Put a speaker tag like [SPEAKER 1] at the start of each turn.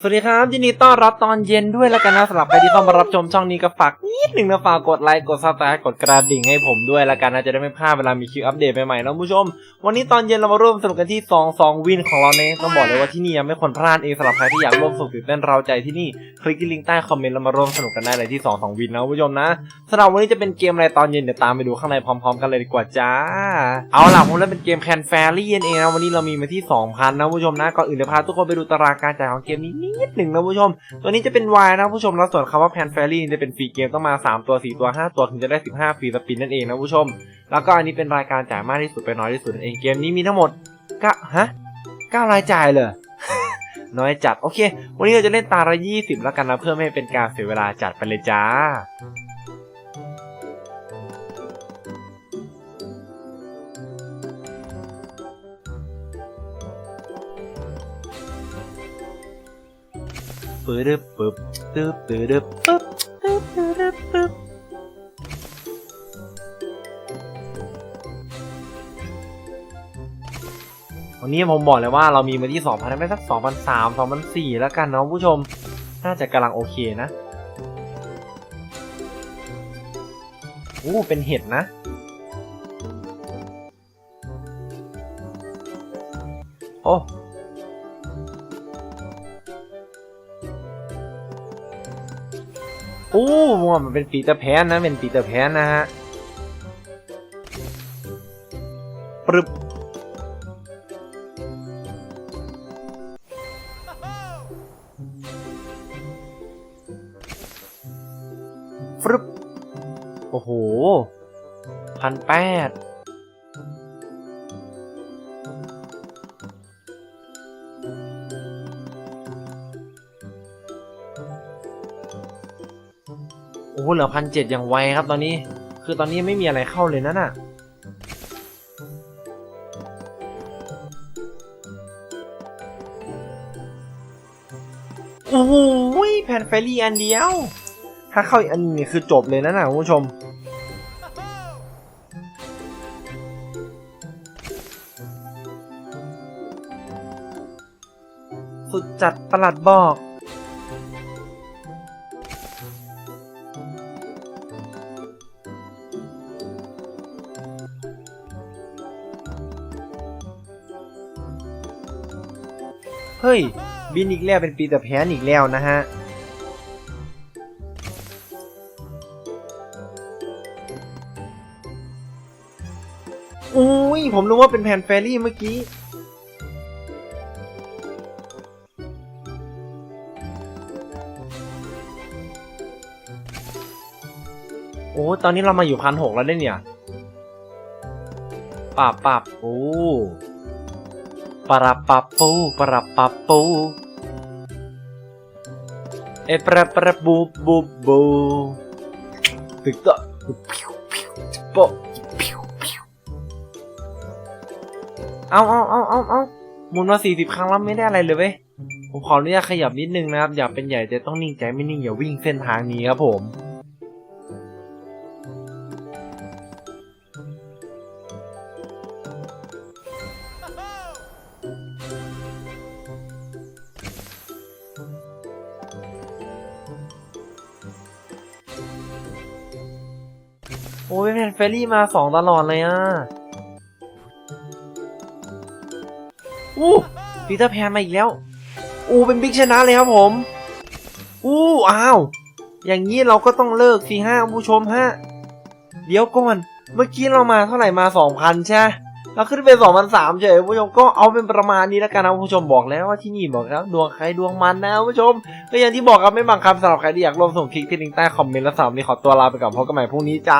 [SPEAKER 1] สวัสดีครับยินดีต้อนรับตอนเย็นด้วยแล้วกันนะสำหรับใครที่เข้ามารับชมช่องนี้ก็ฝากนิดหนึ่งนะฝากกดไลค์กดซับสไครต์กดกระดิ่งให้ผมด้วยแล้วกันนะจะได้ไม่พลาดเวลามีคลิปอัปเดตใหม่ๆนะผู้ชม วันนี้ตอนเย็นเรามาร่วมสนุกกันที่ 2 2 วินของเราเนี่ยต้องบอกเลยว่าที่นี่ยังไม่ควรพลาดเองสำหรับใครที่อยากร่วมสนุกตื่นเต้นเราใจที่นี่คลิกที่ลิงก์ใต้คอมเมนต์แล้วมาร่วมสนุกกันได้เลยที่ 2 2 วินนะผู้ชมนะสำหรับวันนี้จะเป็นเกมอะไรตอนเย็นเดี๋ยวตามไปดูข้างในพร้อม ๆ กันเลยดีกว่าจ้า เอาล่ะผมเล่นเป็นเกมแคนแฟรี่เองนะวันนี้เรามีมาที่ 2,000 นะผู้ชมนะก่อนอื่นเดี๋ยวพาทุกคนไปดูตารางการจ่ายของเกมนี้นิดหนึ่งนะผู้ชม ตัวนี้จะเป็นวายนะผู้ชมแล้วส่วนคำว่าแพนแฟรี่จะเป็นฟรีเกมต้องมา 3 ตัว 4 ตัว 5 ตัวถึงจะได้ 15ฟรีสปินนั่นเองนะผู้ชม แล้วก็อันนี้เป็นรายการจ่ายมากที่สุดไปน้อยที่สุดเองเกมนี้มีทั้งหมด9ฮะ9รายจ่ายเลยน้อยจัดโอเค วันนี้เราจะเล่นตาละ20แล้วกันนะเพื่อไม่ให้เป็นการเสียเวลาจัดไปเลยจ้า ปื๊ปื๊บตึ๊บตึ๊ดปึ๊บตึ๊บตึ๊ดปึ๊บวันนี้ผมบอกเลยว่าเรามีมาที่2,000ได้สัก2,003 2,004แล้วกันเนาะผู้ชม น่าจะกำลังโอเคนะอู้เป็นเห็ดนะ โอ้ โอ้ว่ามันเป็นปีเตอร์แพนนะ เป็นปีเตอร์แพนนะฮะปรึบฟรึบโอ้โหพันแปด อ้โหเหลือพันเจ็ดอย่างไวครับตอนนี้ คือตอนนี้ไม่มีอะไรเข้าเลยนั่นน่ะโอ้โหแผ่นไฟรี่อันเดียว ถ้าเข้าอีกอันนี้คือจบเลยนะน่ะคุณผู้ชมสุดจัดประหลัดบอก เฮ้ย บินอีกแล้วเป็นปีแต่แพนอีกแล้วนะฮะ อุ้ย ผมรู้ว่าเป็นแผ่นแฟรี่เมื่อกี้ โอ้ ตอนนี้เรามาอยู่พันหกแล้วเนี่ยปับปับโอ้ ปรับปับปูปรับปับปูเอปะปะบูบูบูตึกตะพิวพิวโปะพิวพิวเอาเอาเอาเอาเอาหมุนมาสี่สิบครั้งแล้วไม่ได้อะไรเลยเว้ยผมขออนุญาตขยับนิดนึงนะครับ อย่าเป็นใหญ่จะต้องนิ่งใจไม่นิ่งอย่าวิ่งเส้นทางนี้ครับผม โอ้ยแผ่นเฟรรี่มาสองตลอดเลยอะอู้ปีเตอร์แพนมาอีกแล้ว อู้เป็นบิ๊กชนะเลยครับผม อู้อ้าว อย่างนี้เราก็ต้องเลิกสิฮะผู้ชมฮะ เดี๋ยวก่อน เมื่อกี้เรามาเท่าไหร่มาสองพันใช่เราขึ้นเป็นสองพันสามเฉยผู้ชมก็เอาเป็นประมาณนี้แล้วกันนะผู้ชมบอกแล้วว่าที่นี่บอกแล้วดวงใครดวงมันนะผู้ชมก็อย่างที่บอกครับไม่บังคับสำหรับใครที่อยากร่วมส่งคลิกที่ลิงก์ใต้คอมเมนต์แล้วสำหรับวันนี้ขอตัวลาไปก่อนพบกันใหม่พรุ่งนี้จ้า